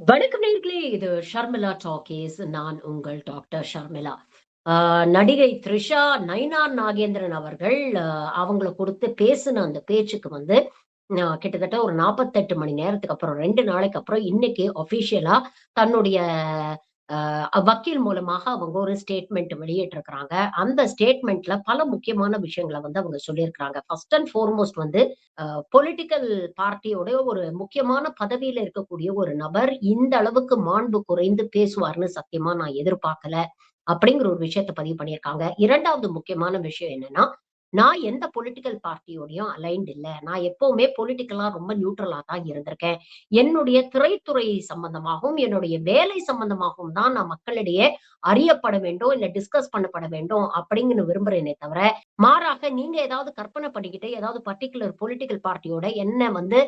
வணக்கம் நேர்களே இது ஷர்மிளா டாக்கேஸ். நான் உங்கள் டாக்டர் ஷர்மிளா. ஆஹ் நடிகை த்ரிஷா நயனார் நாகேந்திரன் அவர்கள் அவங்கள கொடுத்து பேசின அந்த பேச்சுக்கு வந்து ஆஹ் கிட்டத்தட்ட ஒரு நாற்பத்தெட்டு மணி நேரத்துக்கு அப்புறம் ரெண்டு நாளைக்கு அப்புறம் இன்னைக்கு ஒபிஷியலா தன்னுடைய வக்கீல் மூலமாக அவங்க ஒரு ஸ்டேட்மெண்ட் வெளியிட்டிருக்கிறாங்க. அந்த ஸ்டேட்மெண்ட்ல பல முக்கியமான விஷயங்களை வந்து அவங்க சொல்லியிருக்கிறாங்க. ஃபர்ஸ்ட் அண்ட் ஃபார்மோஸ்ட் வந்து பொலிட்டிக்கல் பார்ட்டியோட ஒரு முக்கியமான பதவியில இருக்கக்கூடிய ஒரு நபர் இந்த அளவுக்கு மாண்பு குறைந்து பேசுவார்னு சத்தியமா நான் எதிர்பார்க்கல அப்படிங்கிற ஒரு விஷயத்த பதிவு பண்ணியிருக்காங்க. இரண்டாவது முக்கியமான விஷயம் என்னன்னா நான் எந்த பொலிட்டிக்கல் பார்ட்டியோடையும் அலைன்ட் இல்லை. நான் எப்பவுமே பொலிட்டிக்கலா ரொம்ப நியூட்ரலா தான் இருந்திருக்கேன். என்னுடைய திரைத்துறை சம்பந்தமாகவும் என்னுடைய வேலை சம்பந்தமாகவும் தான் நான் மக்களிடையே அறியப்பட வேண்டும் இல்ல டிஸ்கஸ் பண்ணப்பட வேண்டும் அப்படிங்கன்னு விரும்புறேனே தவிர மாறாக நீங்க ஏதாவது கற்பனை பண்ணிக்கிட்டு ஏதாவது பர்டிகுலர் பொலிட்டிக்கல் பார்ட்டியோட என்ன வந்து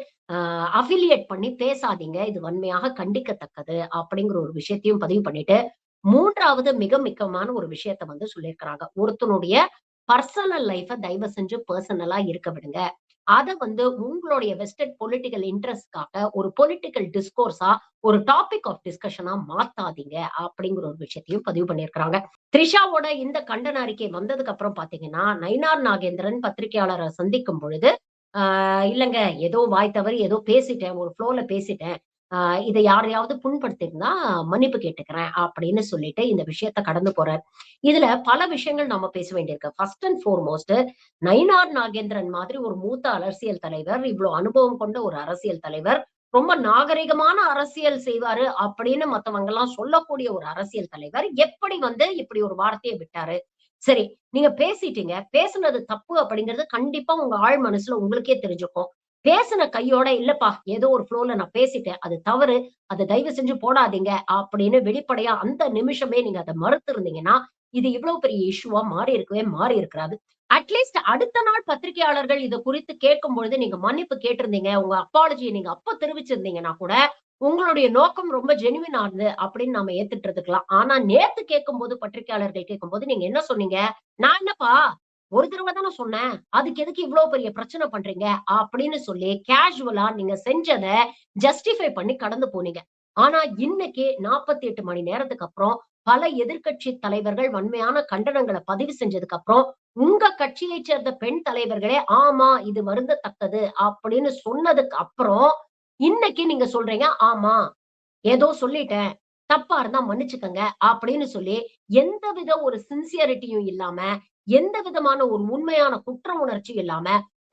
அஃபிலியேட் பண்ணி பேசாதீங்க. இது வன்மையாக கண்டிக்கத்தக்கது அப்படிங்கிற ஒரு விஷயத்தையும் பதிவு பண்ணிட்டு மூன்றாவது மிக மிக்கமான ஒரு விஷயத்த வந்து சொல்லியிருக்கிறாங்க. ஒருத்தனுடைய பர்சனல் லைஃப தயவு செஞ்சு பர்சனலா இருக்க விடுங்க. அதை வந்து உங்களுடைய வெஸ்டட் பொலிட்டிக்கல் இன்ட்ரெஸ்ட்காக ஒரு பொலிட்டிக்கல் டிஸ்கோர்ஸா ஒரு டாபிக் ஆஃப் டிஸ்கஷனா மாத்தாதீங்க அப்படிங்கிற ஒரு விஷயத்தையும் பதிவு பண்ணியிருக்கிறாங்க. த்ரிஷாவோட இந்த கண்டன அறிக்கை வந்ததுக்கு அப்புறம் பாத்தீங்கன்னா நைனார் நாகேந்திரன் பத்திரிகையாளரை சந்திக்கும் பொழுது ஆஹ் இல்லைங்க ஏதோ வாய் தவறி ஏதோ பேசிட்டேன் ஒரு ஃப்ளோல பேசிட்டேன். ஆஹ் இதை யாரையாவது புண்படுத்திருந்தா மன்னிப்பு கேட்டுக்கிறேன் அப்படின்னு சொல்லிட்டு இந்த விஷயத்த கடந்து போறார். இதுல பல விஷயங்கள் நம்ம பேச வேண்டியிருக்கு. First and foremost Nainar Nagendran மாதிரி ஒரு மூத்த அரசியல் தலைவர் இவ்வளவு அனுபவம் கொண்ட ஒரு அரசியல் தலைவர் ரொம்ப நாகரிகமான அரசியல் செய்வாரு அப்படின்னு மத்தவங்க எல்லாம் சொல்லக்கூடிய ஒரு அரசியல் தலைவர் எப்படி வந்து இப்படி ஒரு வார்த்தையை விட்டாரு? சரி நீங்க பேசிட்டீங்க பேசுனது தப்பு அப்படிங்கிறது கண்டிப்பா உங்க ஆழ் மனசுல உங்களுக்கே தெரிஞ்சுக்கும். பேசின கையோட இல்லப்பா ஏதோ ஒரு ஃப்ளோல நான் பேசிட்டேன். அது தவறு. அதை தயவு செஞ்சு போடாதீங்க. அப்படின்னு வெளிப்படையா அந்த நிமிஷமே நீங்க அதை மறுத்து இருந்தீங்கன்னா இது இவ்வளவு பெரிய இஷ்யூவா மாறி இருக்கவே மாறி இருக்கிறாது அட்லீஸ்ட் அடுத்த நாள் பத்திரிகையாளர்கள் இதை குறித்து கேட்கும் பொழுது நீங்க மன்னிப்பு கேட்டிருந்தீங்க. உங்க அப்பாலஜியை நீங்க அப்ப தெரிவிச்சிருந்தீங்கன்னா கூட உங்களுடைய நோக்கம் ரொம்ப ஜெனுவின் ஆகுது அப்படின்னு நாம ஏத்துட்டு இருக்கலாம் ஆனா நேத்து கேட்கும் போது பத்திரிகையாளர்கள் கேட்கும் போது நீங்க என்ன சொன்னீங்க? நான் என்னப்பா ஒரு தடவை தானே சொன்னேன் அதுக்கு எதுக்கு இவ்வளவு பெரிய பிரச்சனை பண்றீங்க? அப்படின்னு சொல்லி கேஷுவலா நீங்க செஞ்சத ஜஸ்டிஃபை பண்ணி கடந்து போனீங்க. ஆனா இன்னைக்கு நாற்பத்தி எட்டு மணி நேரத்துக்கு அப்புறம் பல எதிர்கட்சி தலைவர்கள் வன்மையான கண்டனங்களை பதிவு செஞ்சதுக்கு அப்புறம் உங்க கட்சியை சேர்ந்த பெண் தலைவர்களே ஆமா இது வருந்தத்தக்கது அப்படின்னு சொன்னதுக்கு அப்புறம் இன்னைக்கு நீங்க சொல்றீங்க ஆமா ஏதோ சொல்லிட்டேன் தப்பா இருந்தா மன்னிச்சுக்கங்க அப்படின்னு சொல்லி எந்த வித ஒரு சின்சியரிட்டியும் இல்லாம எந்த விதமான ஒரு உண்மையான குற்ற உணர்ச்சி இல்லாம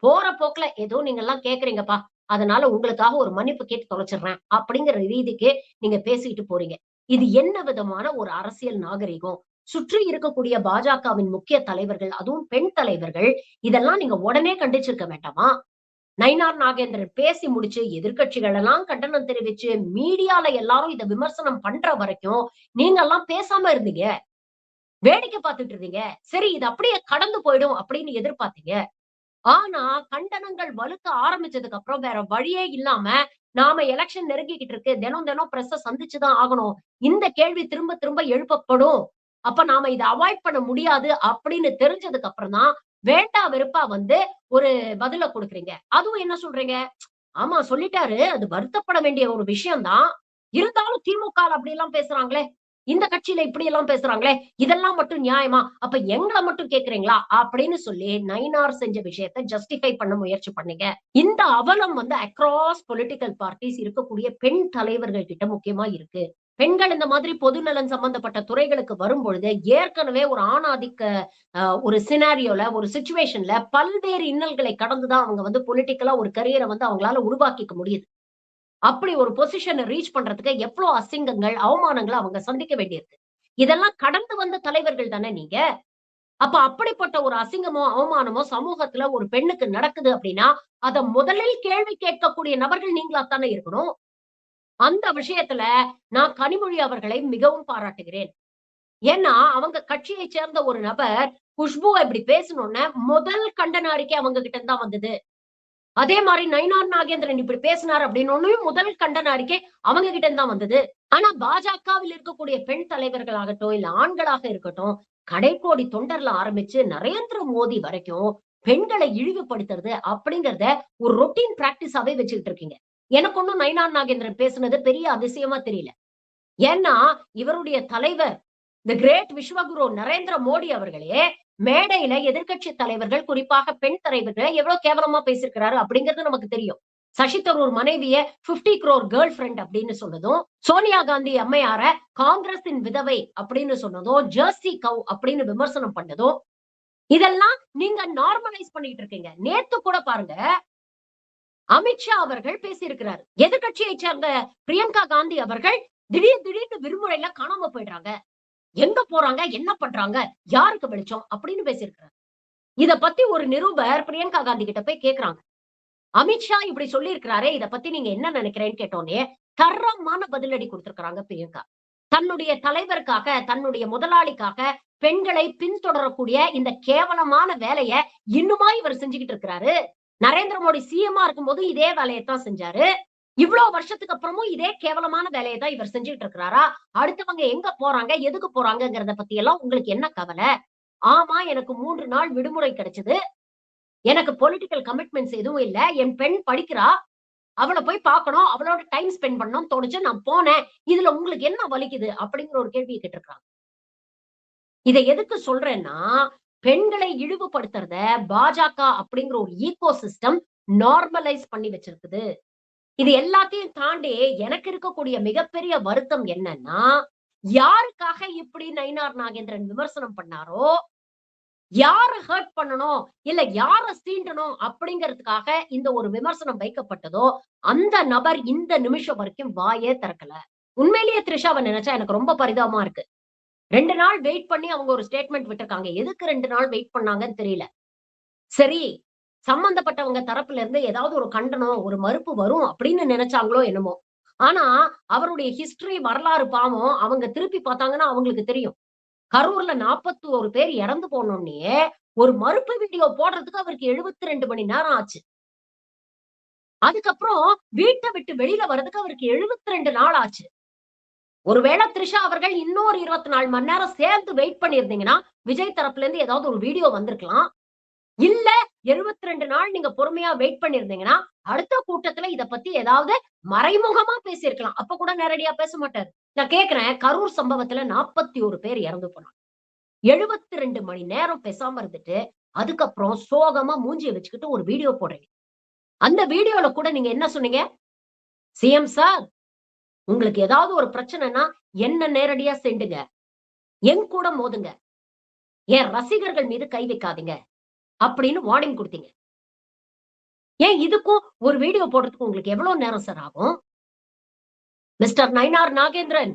போற போக்குல ஏதோ நீங்க எல்லாம் கேக்குறீங்கப்பா அதனால உங்களுக்காக ஒரு மன்னிப்பு கேட்டு தொலைச்சிடுறேன் அப்படிங்கிற ரீதிக்கு நீங்க பேசிட்டு போறீங்க. இது என்ன விதமான ஒரு அரசியல் நாகரிகம்? சுற்றி இருக்கக்கூடிய பாஜகவின் முக்கிய தலைவர்கள் அதுவும் பெண் தலைவர்கள் இதெல்லாம் நீங்க உடனே கண்டிச்சிருக்க வேண்டாமா? நயினார் நாகேந்திரன் பேசி முடிச்சு எதிர்கட்சிகள் எல்லாம் கண்டனம் தெரிவிச்சு மீடியால எல்லாரும் இதை விமர்சனம் பண்ற வரைக்கும் நீங்க எல்லாம் பேசாம இருந்தீங்க. வேடிக்கை பார்த்துட்டு இருந்தீங்க. சரி இது அப்படியே கடந்து போயிடும் அப்படின்னு எதிர்பார்த்தீங்க. ஆனா கண்டனங்கள் வலுக்க ஆரம்பிச்சதுக்கு அப்புறம் வேற வழியே இல்லாம நாம எலெக்ஷன் நெருங்கிக்கிட்டு இருக்கு. தினம் தினம் பிரஸ சந்திச்சுதான் ஆகணும். இந்த கேள்வி திரும்ப திரும்ப எழுப்பப்படும். அப்ப நாம இதை அவாய்ட் பண்ண முடியாது அப்படின்னு தெரிஞ்சதுக்கு அப்புறம் தான் வேண்டா வெறுப்பா வந்து ஒரு பதில கொடுக்குறீங்க. அதுவும் என்ன சொல்றீங்க? ஆமா சொல்லிட்டாரு. அது வருத்தப்பட வேண்டிய ஒரு விஷயம்தான். இருந்தாலும் திமுக அப்படி எல்லாம் பேசுறாங்களே. இந்த கட்சியில இப்படி எல்லாம் பேசுறாங்களே இதெல்லாம் மட்டும் நியாயமா? அப்ப எங்களை மட்டும் கேக்குறீங்களா? அப்படின்னு சொல்லி நைனார் செஞ்ச விஷயத்த ஜஸ்டிஃபை பண்ண முயற்சி பண்ணீங்க. இந்த அவலம் வந்து அக்ராஸ் பொலிட்டிக்கல் பார்ட்டிஸ் இருக்கக்கூடிய பெண் தலைவர்கள் கிட்ட முக்கியமா இருக்கு. பெண்கள் இந்த மாதிரி பொதுநலன் சம்பந்தப்பட்ட துறைகளுக்கு வரும் பொழுது ஏற்கனவே ஒரு ஆணாதிக்க ஒரு சினாரியோல ஒரு சுச்சுவேஷன்ல பல்வேறு இன்னல்களை கடந்துதான் அவங்க வந்து பொலிட்டிக்கலா ஒரு கரியரை வந்து அவங்களால உருவாக்கிக்க முடியுது. அப்படி ஒரு பொசிஷனை ரீச் பண்றதுக்கு எவ்வளவு அசிங்கங்கள் அவமானங்களை அவங்க சந்திக்க வேண்டியிருக்கு. இதெல்லாம் கடந்து வந்த தலைவர்கள் தானே நீங்க? அப்ப அப்படிப்பட்ட ஒரு அசிங்கமோ அவமானமோ சமூகத்துல ஒரு பெண்ணுக்கு நடக்குது அப்படின்னா அத முதலில் கேள்வி கேட்கக்கூடிய நபர்கள் நீங்களா தானே இருக்கணும். அந்த விஷயத்துல நான் கனிமொழி அவர்களை மிகவும் பாராட்டுகிறேன். ஏன்னா அவங்க கட்சியை சேர்ந்த ஒரு நபர் குஷ்பு இப்படி பேசணும்னு முதல் கண்டன அறிக்கை அவங்க கிட்ட தான் வந்தது. அதே மாதிரி நயினார் நாகேந்திரன் இப்படி பேசினார் அப்படின்னு முதல் கண்டன அறிக்கை அவங்க கிட்ட தான் வந்தது. ஆனா பாஜகவில் இருக்கக்கூடிய பெண் தலைவர்களாகட்டும் இல்ல ஆண்களாக இருக்கட்டும் கடைக்கோடி தொண்டர்ல ஆரம்பிச்சு நரேந்திர மோடி வரைக்கும் பெண்களை இழிவுபடுத்துறது அப்படிங்கறத ஒரு ரொட்டீன் பிராக்டிஸாவே வச்சுக்கிட்டு இருக்கீங்க. எனக்கு ஒண்ணும் நயினார் நாகேந்திரன் பேசுனது பெரிய அதிசயமா தெரியல. ஏன்னா இவருடைய தலைவர் தி கிரேட் விஸ்வகுரு நரேந்திர மோடி அவர்களே மேடையில எதிர்கட்சி தலைவர்கள் குறிப்பாக பெண் தலைவர்களை எவ்வளவு கேவலமா பேசியிருக்கிறாரு அப்படிங்கிறது நமக்கு தெரியும். சசி தரூர் மனைவிய பிப்டி குரோர் கேர்ள் ஃபிரெண்ட் அப்படின்னு சொன்னதும் சோனியா காந்தி அம்மையார காங்கிரசின் விதவை அப்படின்னு சொன்னதும் ஜெர்சி கவ் அப்படின்னு விமர்சனம் பண்ணதும் இதெல்லாம் நீங்க நார்மலைஸ் பண்ணிட்டு இருக்கீங்க. நேத்து கூட பாருங்க அமித்ஷா அவர்கள் பேசியிருக்கிறார். எதிர்கட்சியை சேர்ந்த பிரியங்கா காந்தி அவர்கள் திடீர் திடீர்னு விடுமுறையில காணாம போயிடுறாங்க. எங்க போறாங்க? என்ன பண்றாங்க? யாருக்கு வெளிச்சம்? அப்படின்னு பேசியிருக்கிறார். இத பத்தி ஒரு நிருபர் பிரியங்கா காந்தி கிட்ட போய் கேக்குறாங்க. அமித்ஷா இப்படி சொல்லி இருக்கிறாரே இத பத்தி நீங்க என்ன நினைக்கிறேன்னு கேட்டோன்னே தரமான பதிலடி கொடுத்திருக்கிறாங்க பிரியங்கா. தன்னுடைய தலைவருக்காக தன்னுடைய முதலாளிக்காக பெண்களை பின்தொடரக்கூடிய இந்த கேவலமான வேலைய இன்னுமா இவர் செஞ்சுக்கிட்டு இருக்கிறாரு. நரேந்திர மோடி சிஎம்மா இருக்கும்போது இதே வேலையைத்தான் செஞ்சாரு. இவ்வளவு வருஷத்துக்கு அப்புறமும் இதே கேவலமான வேலையை தான் இவர் செஞ்சுட்டு இருக்கிறாரா அடுத்தவங்க எங்க போறாங்க? எதுக்கு போறாங்கிறத பத்தி எல்லாம் உங்களுக்கு என்ன கவலை? ஆமா எனக்கு மூன்று நாள் விடுமுறை கிடைச்சது. எனக்கு பொலிட்டிக்கல் கமிட்மெண்ட்ஸ் எதுவும் இல்ல. என் பெண் படிக்கிறா. அவளை போய் பார்க்கணும். அவளோட டைம் ஸ்பெண்ட் பண்ணணும். தோணுச்சு நான் போனேன். இதுல உங்களுக்கு என்ன வலிக்குது? அப்படிங்கிற ஒரு கேள்வியை கேட்டிருக்காங்க இதை எதுக்கு சொல்றேன்னா பெண்களை இழிவுபடுத்துறத பாஜக அப்படிங்கிற ஒரு ஈகோ சிஸ்டம் நார்மலைஸ் பண்ணி வச்சிருக்குது. இது எல்லாத்தையும் தாண்டி எனக்கு இருக்கக்கூடிய மிகப்பெரிய வருத்தம் என்னன்னா யாருக்காக இப்படி நயினார் நாகேந்திரன் விமர்சனம் பண்ணாரோ யார ஹர்ட் பண்ணணும் இல்ல யார சீண்டணும் அப்படிங்கிறதுக்காக இந்த ஒரு விமர்சனம் வைக்கப்பட்டதோ அந்த நபர் இந்த நிமிஷம் வரைக்கும் வாயே திறக்கல. உண்மையிலேயே த்ரிஷாவை நினைச்சா எனக்கு ரொம்ப பரிதாபமா இருக்கு. ரெண்டு நாள் வெயிட் பண்ணி அவங்க ஒரு ஸ்டேட்மெண்ட் விட்டுருக்காங்க. எதுக்கு ரெண்டு நாள் வெயிட் பண்ணாங்கன்னு தெரியல. சரி சம்பந்தப்பட்டவங்க தரப்புல இருந்து ஏதாவது ஒரு கண்டனம் ஒரு மறுப்பு வரும் அப்படின்னு நினைச்சாங்களோ என்னமோ. ஆனா அவருடைய ஹிஸ்டரி வரலாறு பாவம் அவங்க திருப்பி பார்த்தாங்கன்னா அவங்களுக்கு தெரியும். கரூர்ல நாற்பத்தி ஒரு பேர் இறந்து போனோடனே ஒரு மறுப்பு வீடியோ போடுறதுக்கு அவருக்கு எழுபத்தி ரெண்டு மணி நேரம் ஆச்சு. அதுக்கப்புறம் வீட்டை விட்டு வெளியில வர்றதுக்கு அவருக்கு எழுபத்தி ரெண்டு நாள் ஆச்சு. ஒருவேளை த்ரிஷா அவர்கள் இன்னொரு இருபத்தி நாலு மணி நேரம் சேர்ந்து வெயிட் பண்ணியிருந்தீங்கன்னா விஜய் தரப்புல இருந்து ஏதாவது ஒரு வீடியோ வந்திருக்கலாம். இல்ல எழுபத்தி ரெண்டு நாள் நீங்க பொறுமையா வெயிட் பண்ணிருந்தீங்கன்னா அடுத்த கூட்டத்துல இத பத்தி ஏதாவது மறைமுகமா பேசியிருக்கலாம். அப்ப கூட நேரடியா பேச மாட்டாரு. நான் கேக்குறேன் கரூர் சம்பவத்துல நாற்பத்தி ஒரு பேர் இறந்து போனாங்க. எழுபத்தி ரெண்டு மணி நேரம் பேசாம இருந்துட்டு அதுக்கப்புறம் சோகமா மூஞ்சிய வச்சுக்கிட்டு ஒரு வீடியோ போடுறீங்க. அந்த வீடியோல கூட நீங்க என்ன சொன்னீங்க? சிஎம் சார் உங்களுக்கு ஏதாவது ஒரு பிரச்சனைனா என்ன நேரடியா செண்டுங்க? என் கூட மோதுங்க. என் ரசிகர்கள் மீது கை வைக்காதீங்க. அப்படின்னு வார்னிங் கொடுத்தீங்க. ஏன் இதுக்கும் ஒரு வீடியோ போடுறதுக்கு உங்களுக்கு எவ்வளவு நேரம் சார் ஆகும்? மிஸ்டர் நயினார் நாகேந்திரன்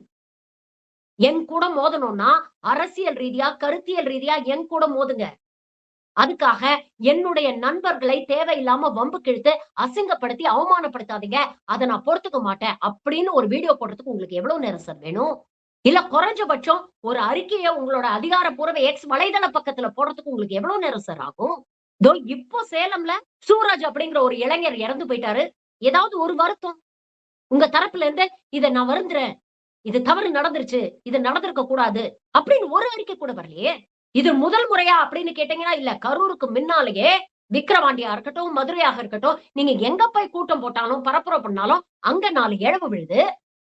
என் கூட மோதணும்னா அரசியல் ரீதியா கருத்தியல் ரீதியா என் கூட மோதுங்க. அதுக்காக என்னுடைய நண்பர்களை தேவையில்லாம வம்பு கிழித்து அசிங்கப்படுத்தி அவமானப்படுத்தாதீங்க. அதை நான் பொறுத்துக்க மாட்டேன் அப்படின்னு ஒரு வீடியோ போடுறதுக்கு உங்களுக்கு எவ்வளவு நேரம் சார் வேணும்? இல்ல குறைஞ்சபட்சம் ஒரு அறிக்கையை உங்களோட அதிகாரப்பூர்வ எக்ஸ் வலைதள பக்கத்துல போடுறதுக்கு உங்களுக்கு எவ்வளவு நேரம் சார் ஆகும்? தோ இப்போ சேலம்ல சூராஜ் அப்படிங்கிற ஒரு இளைஞர் இறந்து போயிட்டாரு. ஏதாவது ஒரு வருத்தம்? உங்க தரப்புல இருந்து இத நான் வருந்துறேன். இது தவறு நடந்துருச்சு. இது நடந்திருக்க கூடாது. அப்படின்னு ஒரு அறிக்கை கூட வரலையே. இது முதல் முறையா அப்படின்னு கேட்டீங்கன்னா இல்ல கரூருக்கு முன்னாலேயே விக்கிரவாண்டியா இருக்கட்டும் மதுரையாக இருக்கட்டும் நீங்க எங்க போய் கூட்டம் போட்டாலும் பரப்புரை பண்ணாலும் அங்க நாலு இழவு விழுது.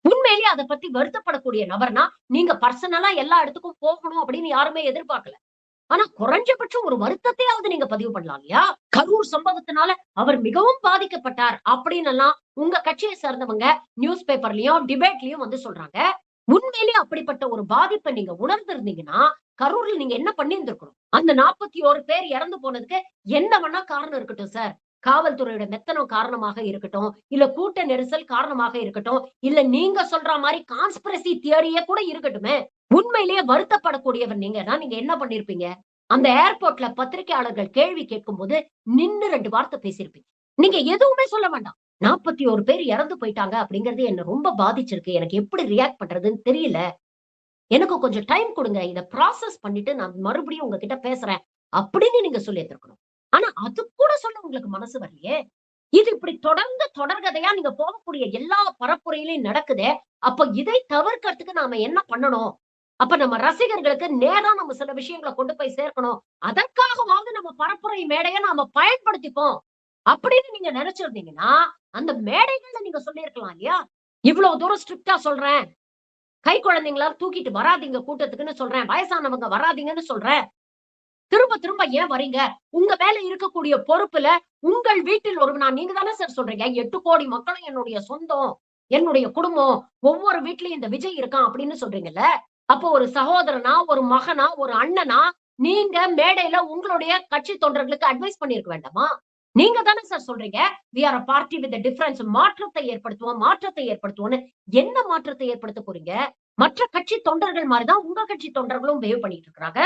உண்மையிலேயே அதை பத்தி வருத்தப்படக்கூடிய நபர்னா நீங்க பர்சனலா எல்லா இடத்துக்கும் போகணும் அப்படின்னு யாருமே எதிர்பார்க்கல. ஆனா குறைஞ்சபட்சம் ஒரு வருத்தத்தையாவது நீங்க பதிவு பண்ணலாம் இல்லையா? கரூர் சம்பவத்தினால அவர் மிகவும் பாதிக்கப்பட்டார் அப்படின்னு எல்லாம் உங்க கட்சியை சேர்ந்தவங்க நியூஸ் பேப்பர்லயும் டிபேட்லயும் வந்து சொல்றாங்க. உண்மையிலேயே அப்படிப்பட்ட ஒரு பாதிப்பை நீங்க உணர்ந்திருந்தீங்கன்னா கரூர்ல நீங்க என்ன பண்ணி இருந்திருக்கணும் அந்த நாற்பத்தி ஓரு பேர் இறந்து போனதுக்கு என்ன வேணா காரணம் இருக்கட்டும் சார் காவல்துறையோட மெத்தனம் காரணமாக இருக்கட்டும் இல்ல கூட்ட நெரிசல் காரணமாக இருக்கட்டும் இல்ல நீங்க சொல்ற மாதிரி கான்ஸ்பிரசி தியரியே கூட இருக்கட்டுமே உண்மையிலேயே வருத்தப்படக்கூடியவர் நீங்கன்னா நீங்க என்ன பண்ணிருப்பீங்க? அந்த ஏர்போர்ட்ல பத்திரிகையாளர்கள் கேள்வி கேட்கும் போது நின்னு ரெண்டு வார்த்தை பேசியிருப்பீங்க நீங்க எதுவுமே சொல்ல வேண்டாம். நாற்பத்தி ஒரு பேர் இறந்து போயிட்டாங்க அப்படிங்கறது என்ன ரொம்ப பாதிச்சிருக்கு. எனக்கு எப்படி ரியாக்ட் பண்றதுன்னு தெரியல. எனக்கு கொஞ்சம் டைம் கொடுங்க. இதை ப்ராசஸ் பண்ணிட்டு நான் மறுபடியும் உங்ககிட்ட பேசுறேன் அப்படின்னு நீங்க சொல்லி எடுத்துருக்கணும் ஆனா அது கூட சொல்ல உங்களுக்கு மனசு வரலையே? இது இப்படி தொடர்ந்து தொடர்கதையா நீங்க போகக்கூடிய எல்லா பரப்புரையிலையும் நடக்குதே? அப்ப இதை தவிர்க்கிறதுக்கு நாம என்ன பண்ணணும்? அப்ப நம்ம ரசிகர்களுக்கு நேரா நம்ம சில விஷயங்களை கொண்டு போய் சேர்க்கணும். அதற்காகவாவது நம்ம பரப்புரை மேடையை நாம பயன்படுத்திப்போம். அப்படின்னு நீங்க நினைச்சிருந்தீங்கன்னா அந்த மேடைகள்ல நீங்க சொல்லியிருக்கலாம் இல்லையா? இவ்வளவு தூரம் ஸ்ட்ரிக்டா சொல்றேன். கை குழந்தைங்களா தூக்கிட்டு வராதீங்க கூட்டத்துக்குன்னு சொல்றேன். வயசானவங்க வராதீங்கன்னு சொல்றேன். திரும்ப திரும்ப ஏன் வரீங்க? உங்க மேல இருக்கக்கூடிய பொறுப்புல உங்கள் வீட்டில் ஒரு நான் நீங்க தானே சார் சொல்றீங்க எட்டு கோடி மக்களும் என்னுடைய சொந்தம் என்னுடைய குடும்பம் ஒவ்வொரு வீட்லயும் இந்த விஜய் இருக்கான் அப்படின்னு சொல்றீங்கல்ல? அப்போ ஒரு சகோதரனா ஒரு மகனா ஒரு அண்ணனா நீங்க மேடையில உங்களுடைய கட்சி தொண்டர்களுக்கு அட்வைஸ் பண்ணிருக்க வேண்டாமா? நீங்க தானே சார் சொல்றீங்க we are a party with difference மாற்றத்தை ஏற்படுத்துவோம் மாற்றத்தை ஏற்படுத்துவோம்னு. என்ன மாற்றத்தை ஏற்படுத்த போறீங்க? மற்ற கட்சி தொண்டர்கள் மாதிரிதான் உங்க கட்சி தொண்டர்களும் வேவ் பண்ணிட்டு இருக்கிறாங்க.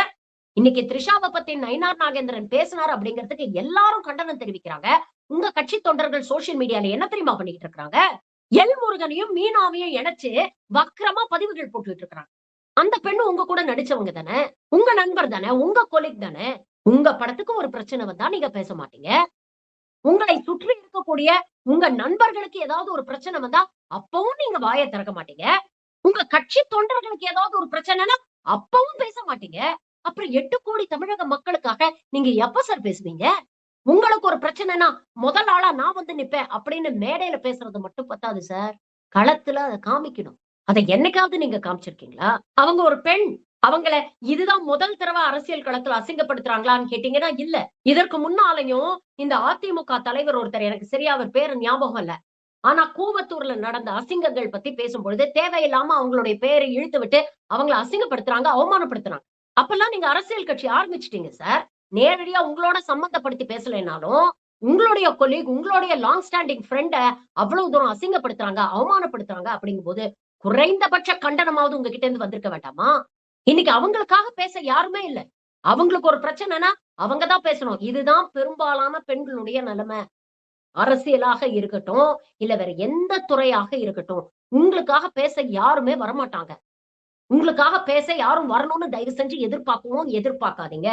இன்னைக்கு த்ரிஷாவை பத்தி நயினார் நாகேந்திரன் பேசினார் அப்படிங்கிறதுக்கு எல்லாரும் கண்டனம் தெரிவிக்கிறாங்க. உங்க கட்சி தொண்டர்கள் சோசியல் மீடியால என்ன தெரியுமா பண்ணிட்டு இருக்காங்க எல் முருகனையும் மீனாவையும் இணைச்சு வக்கரமா பதிவுகள் போட்டுட்டு இருக்கிறாங்க. அந்த பெண்ணு உங்க கூட நடிச்சவங்க தானே? உங்க நண்பர் தானே? உங்க கொலிக் தானே? உங்க படத்துக்கு ஒரு பிரச்சனை வந்தா நீங்க பேச மாட்டீங்க. உங்களை சுற்றி இருக்கக்கூடிய உங்க நண்பர்களுக்கு ஏதாவது ஒரு பிரச்சனை வந்தா அப்பவும் நீங்க வாயை திறக்க மாட்டீங்க. உங்க கட்சி தொண்டர்களுக்கு ஏதாவது ஒரு பிரச்சனைனா அப்பவும் பேச மாட்டீங்க. அப்புறம் எட்டு கோடி தமிழக மக்களுக்காக நீங்க எப்ப சார் பேசுவீங்க? உங்களுக்கு ஒரு பிரச்சனைனா முதல் ஆளா நான் வந்து நிப்பேன் அப்படின்னு மேடையில பேசுறது மட்டும் பத்தாது சார் களத்துல அதை காமிக்கணும். அதை என்னைக்காவது நீங்க காமிச்சிருக்கீங்களா? அவங்க ஒரு பெண். அவங்கள இதுதான் முதல் தடவை அரசியல் களத்துல அசிங்கப்படுத்துறாங்களான்னு கேட்டீங்கன்னா இல்ல. இதற்கு முன்னாலையும் இந்த அதிமுக தலைவர் ஒருத்தர் எனக்கு சரியா அவர் பேரு ஞாபகம் இல்ல. ஆனா கூவத்தூர்ல நடந்த அசிங்கங்கள் பத்தி பேசும்பொழுது தேவையில்லாம அவங்களுடைய பேரை இழுத்து விட்டு அவங்கள அசிங்கப்படுத்துறாங்க அவமானப்படுத்துறாங்க. அப்பெல்லாம் நீங்க அரசியல் கட்சி ஆரம்பிச்சிட்டீங்க சார். நேரடியா உங்களோட சம்பந்தப்படுத்தி பேசலைனாலும் உங்களுடைய கொலீக் உங்களுடைய லாங் ஸ்டாண்டிங் ஃப்ரெண்ட அவ்வளவு தூரம் அசிங்கப்படுத்துறாங்க அவமானப்படுத்துறாங்க அப்படிங்கும் போது குறைந்தபட்ச கண்டனமாவது உங்ககிட்ட இருந்து வந்திருக்க வேண்டாமா? இன்னைக்கு அவங்களுக்காக பேச யாருமே இல்ல. அவங்களுக்கு ஒரு பிரச்சனைனா அவங்கதான் பேசணும். இதுதான் பெரும்பாலான பெண்களுடைய நிலைமை. அரசியலாக இருக்கட்டும் இல்ல வேற எந்த துறையாக இருக்கட்டும் உங்களுக்காக பேச யாருமே வரமாட்டாங்க. உங்களுக்காக பேச யாரும் வரணும்னு தயவு செஞ்சு எதிர்பார்க்கவும் எதிர்பார்க்காதீங்க.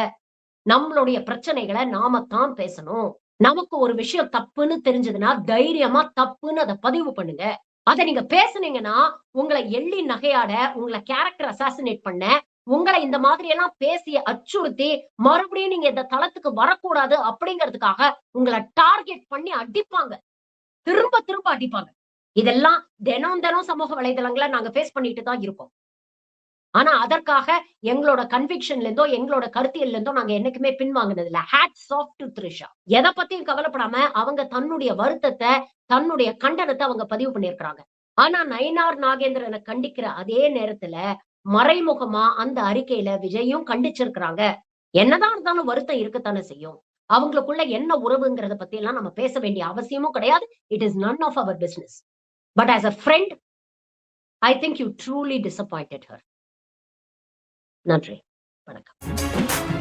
நம்மளுடைய பிரச்சனைகளை நாம தான் பேசணும். நமக்கு ஒரு விஷயம் தப்புன்னு தெரிஞ்சதுன்னா தைரியமா தப்புன்னு அதை பதிவு பண்ணுங்க. அதை நீங்க பேசுனீங்கன்னா உங்களை எள்ளி நகையாட உங்களை கேரக்டர் அசாசினேட் பண்ண உங்களை இந்த மாதிரி எல்லாம் பேசி அச்சுறுத்தி மறுபடியும் நீங்க இந்த தளத்துக்கு வரக்கூடாது அப்படிங்கிறதுக்காக உங்களை டார்கெட் பண்ணி அடிப்பாங்க. திரும்ப திரும்ப அடிப்பாங்க. இதெல்லாம் தினம் தினம் சமூக வலைதளங்களை நாங்க ஃபேஸ் பண்ணிட்டு தான் இருக்கோம். ஆனா அதற்காக எங்களோட கன்விக்ஷன்ல இருந்தோ எங்களோட கருத்தியல்ல இருந்தோ நாங்க என்னைக்குமே பின்வாங்கினது இல்ல ஹேட் சாஃப்ட் டு த்ரிஷா எதை பத்தியும் கவலைப்படாம அவங்க தன்னுடைய வருத்தத்தை தன்னுடைய கண்டனத்தை அவங்க பதிவு பண்ணியிருக்கிறாங்க. ஆனா நயினார் நாகேந்திரனை கண்டிக்கிற அதே நேரத்துல மறைமுகமா அந்த அறிக்கையில விஜயும் கண்டிச்சிருக்கிறாங்க. என்னதான் இருந்தாலும் வருத்தம் இருக்கத்தானே செய்யும். அவங்களுக்குள்ள என்ன உறவுங்கிறத பத்தி எல்லாம் நம்ம பேச வேண்டிய அவசியமும் கிடையாது. It is none of our business but as a friend I think you truly disappointed her நன்றி. வணக்கம்.